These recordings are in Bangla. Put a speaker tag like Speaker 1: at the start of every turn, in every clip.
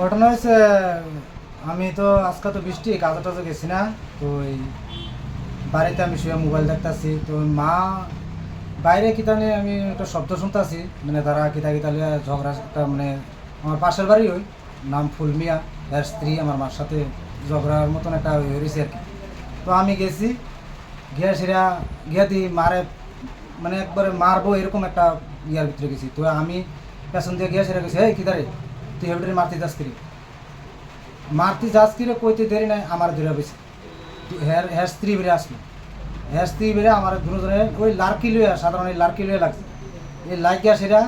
Speaker 1: ঘটনা হয়েছে, আমি তো আজকে তো বৃষ্টি, কাজে টাজে গেছি না, তো এই বাড়িতে আমি শুয়ে মোবাইল দেখতেছি, তো মা বাইরে কিতানে আমি একটা শব্দ শুনতেছি মানে তারা কিতা কিতা লিয়া ঝগড়া মানে আমার পাশের বাড়ি ওই, নাম ফুলমিয়া। এর স্ত্রী আমার মার সাথে ঝগড়ার মতন একটা হয়েছে আর কি। তো আমি গেছি, গিয়া সেরা, গিয়া দি মারে মানে একবারে মারবো এরকম একটা ইয়ার ভিতরে গেছি। তো আমি পেছন দিয়ে গিয়া সেরা গেছি এই কিদারে তুই হেবটারে মারতে যাস কিরে? মারতে যাস কিরে কইতে দেরি নাই, আমার ধরে বেশি হ্যার হ্যার স্ত্রী বেড়ে আসলো। হ্যার স্ত্রী বেড়ে আমার দুজনে ওই লার্কি লইয়া, সাধারণ এই লার্কি লইয়া লাগছে। এই লাইকিয়া সেরা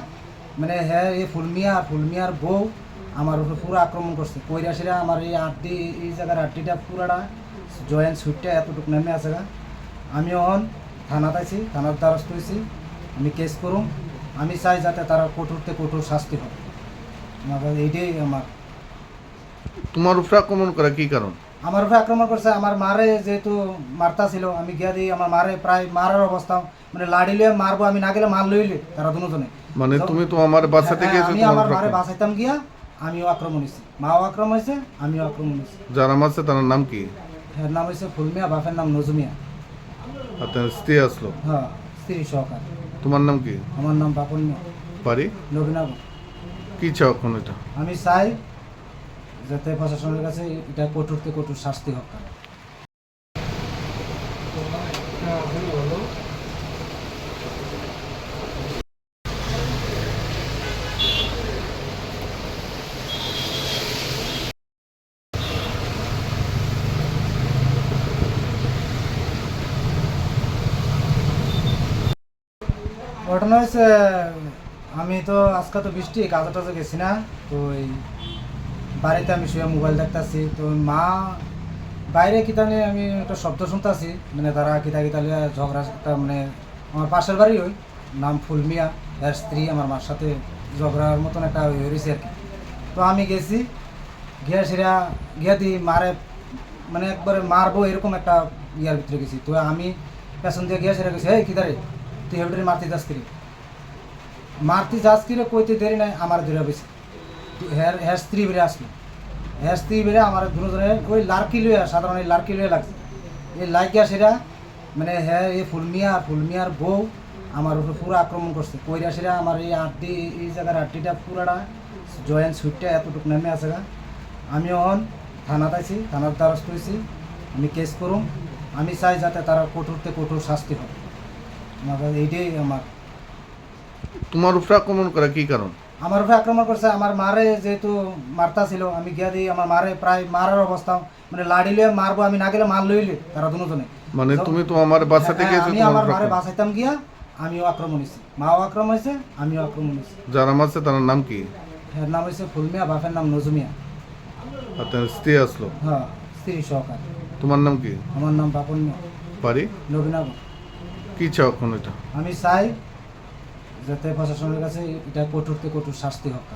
Speaker 1: মানে হ্যাঁ এই ফুলমিয়া, ফুলমিয়ার বউ আমার উপরে পুরো আক্রমণ করছে। কইরা সেরা আমার এই আটটি এই জায়গার আটটিটা পুরাটা জয়েন্ট সুইটটা এতটুকু নেমে আছে গা। আমি অন থানাতে আছি, থানার দ্বারস্থ হয়েছি। আমি কেস করুম। আমি চাই যাতে তারা কঠোরতে কঠোর শাস্তি হয় আমার এইটাই আমার।
Speaker 2: তোমার উপরে আক্রমণ করা কি কারণ?
Speaker 1: আমার উপরে আক্রমণ করছে আমার মারে যেহেতু মারতা ছিল আমি গিয়া দিই আমার মারে প্রায় মারার অবস্থা। মানে লাড়ি লইয়া মারবো আমি না গেলে মার লইলে তারা দুজনে।
Speaker 2: মানে তুমি তো আমার বাসাতে
Speaker 1: হ্যাঁ,
Speaker 2: গিয়েছো
Speaker 1: আমি
Speaker 2: তোমার
Speaker 1: আমার মারে। বাঁচাইতাম গিয়া আমিও আক্রমণ হয়েছি মাও আক্রমণ হয়েছে আমিও আক্রমণ হয়েছি
Speaker 2: যারা মারছে তার নাম কি?
Speaker 1: এর নাম হয়েছে ফুলমিয়া বাপের নাম নজুমিয়া।
Speaker 2: তার স্ত্রী আসলো?
Speaker 1: হ্যাঁ স্ত্রী সহকার।
Speaker 2: তোমার নাম কি?
Speaker 1: আমার নাম বাপন মিয়া।
Speaker 2: বাড়ি?
Speaker 1: নবীনগর।
Speaker 2: কি চাও এখন এটা?
Speaker 1: আমি চাই যাতে প্রশাসনের কাছে এটা কঠোরতে কঠোর শাস্তি হোক। ঘটনা হয়েছে, আমি তো আজকে তো বৃষ্টি, কাজে টাজে গেছি না, তো এই বাড়িতে আমি শুয়ে মোবাইল দেখতেছি, তো মা বাইরে কিতানে আমি একটা শব্দ শুনতেছি মানে তারা কিতা কিতা লিয়া ঝগড়া মানে আমার পাশের বাড়ি ওই, নাম ফুলমিয়া, তার স্ত্রী আমার মার সাথে ঝগড়ার মতন একটা ওই হয়েছে আর কি। তো আমি গেছি, গিয়া সেরা, গিয়া দিই মারে মানে একবারে মারবো এরকম একটা ইয়ার ভিতরে গেছি। তো আমি পেছন দিয়ে গিয়া সেরা গেছি এই কিদারে তুই হেবটারে মারতে যাস কিরে? মারতে যাস কিরে কইতে দেরি নাই, আমার ধরে বেশি হ্যার হ্যার স্ত্রী বেড়ে আসলো। হ্যার স্ত্রী বেড়ে আমার দুজনে ওই লার্কি লইয়া সাধারণ এই লার্কি লইয়া লাগছে। এই লাইকিয়া সেরা মানে হ্যাঁ এই ফুলমিয়া, ফুলমিয়ার বউ আমার উপরে পুরো আক্রমণ করছে। কইরা সেরা আমার এই আটটি এই জায়গার আটটিটা পুরাটা জয়েন্ট সুইটটা এতটুকু নেমে আছে গা। আমি অন থানাতে আছি, থানার দ্বারস্থ হয়েছি। আমি কেস করুম। আমি চাই যাতে তারা কঠোরতে কঠোর শাস্তি হয় আমার এইটাই আমার।
Speaker 2: তোমার উপরে আক্রমণ করা কি কারণ?
Speaker 1: আমার উপরে আক্রমণ করছে আমার মারে যেহেতু মারতা ছিল আমি গিয়া দিই আমার মারে প্রায় মারার অবস্থা। মানে লাড়ি লইয়া মারবো আমি না গেলে মার লইলে তারা দুজনে।
Speaker 2: মানে তুমি তো আমার বাসাতে
Speaker 1: হ্যাঁ,
Speaker 2: গিয়েছো
Speaker 1: আমি আমার মারে। বাঁচাইতাম গিয়া আমিও আক্রমণ হয়েছি মাও আক্রমণ হয়েছে আমিও আক্রমণ হয়েছি
Speaker 2: যারা মারছে তার নাম কি?
Speaker 1: এর নাম হয়েছে ফুলমিয়া বাপের নাম নজুমিয়া।
Speaker 2: তার স্ত্রী আসলো?
Speaker 1: হ্যাঁ স্ত্রী সহকার।
Speaker 2: তোমার নাম কি?
Speaker 1: আমার নাম বাপন মিয়া।
Speaker 2: বাড়ি?
Speaker 1: নবীনগর।
Speaker 2: কি চাও এখন এটা?
Speaker 1: আমি চাই যাতে প্রশাসনের কাছে এটা কঠোরতে কঠোর শাস্তি হোক।